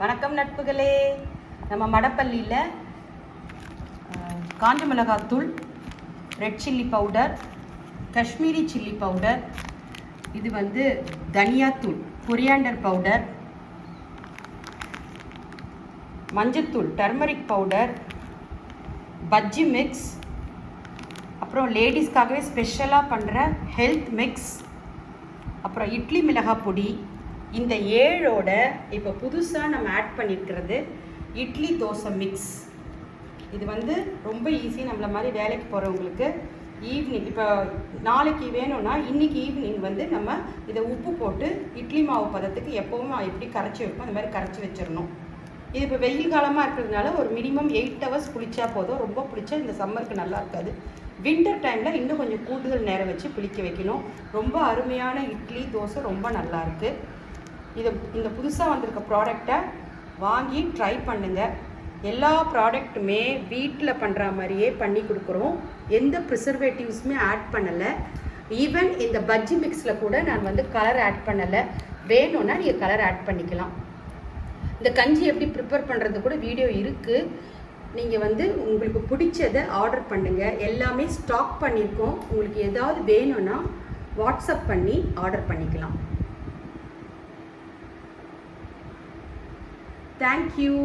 வணக்கம் நட்புகளே. நம்ம மடப்பள்ளியில் காஞ்ச மிளகாத்தூள் red chilli powder Kashmiri chilli powder இது வந்து தனியாத்தூள் கொரியாண்டர் பவுடர் மஞ்சத்தூள் டர்மரிக் பவுடர் பஜ்ஜி மிக்ஸ் அப்புறம் லேடிஸ்க்காகவே ஸ்பெஷலாக பண்ணுற ஹெல்த் மிக்ஸ் அப்புறம் இட்லி மிளகாய் பொடி இந்த ஏழோட இப்போ புதுசாக நம்ம ஆட் பண்ணியிருக்கிறது இட்லி தோசை மிக்ஸ் இது வந்து ரொம்ப ஈஸி நம்மளை மாதிரி வேலைக்கு போகிறவங்களுக்கு ஈவினிங் இப்போ நாளைக்கு வேணும்னா இன்னைக்கு ஈவினிங் வந்து நம்ம இதை உப்பு போட்டு இட்லி மாவு பதத்துக்கு எப்போவும் எப்படி கரைச்சி வைப்போம் அந்த மாதிரி கரைச்சி வச்சிடணும். இது இப்போ வெயில் காலமாக இருக்கிறதுனால ஒரு மினிமம் எயிட் ஹவர்ஸ் குளிச்சா போதும். ரொம்ப பிடிச்சா இந்த சம்மருக்கு நல்லா இருக்காது. வின்டர் டைமில் இன்னும் கொஞ்சம் கூடுதல் நேரம் வச்சு புளிக்க வைக்கணும். ரொம்ப அருமையான இட்லி தோசை ரொம்ப நல்லாயிருக்கு இது இந்த புதுசாக வந்திருக்க ப்ராடக்டை வாங்கி ட்ரை பண்ணுங்கள் எல்லா ப்ராடக்ட்டுமே வீட்டில் பண்ணுற மாதிரியே பண்ணி கொடுக்குறோம். எந்த ப்ரிசர்வேட்டிவ்ஸுமே ஆட் பண்ணலை. ஈவன் இந்த பஜ்ஜி மிக்ஸில் கூட நான் வந்து கலர் ஆட் பண்ணலை. வேணும்னா நீங்கள் கலர் ஆட் பண்ணிக்கலாம். இந்த கஞ்சி எப்படி ப்ரிப்பேர் பண்ணுறது கூட வீடியோ இருக்குது நீங்கள் வந்து உங்களுக்கு பிடிச்சதை ஆர்டர் பண்ணுங்கள் எல்லாமே ஸ்டாக் பண்ணியிருக்கோம். உங்களுக்கு ஏதாவது வேணும்னா வாட்ஸ்அப் பண்ணி ஆர்டர் பண்ணிக்கலாம். தேங்க்யூ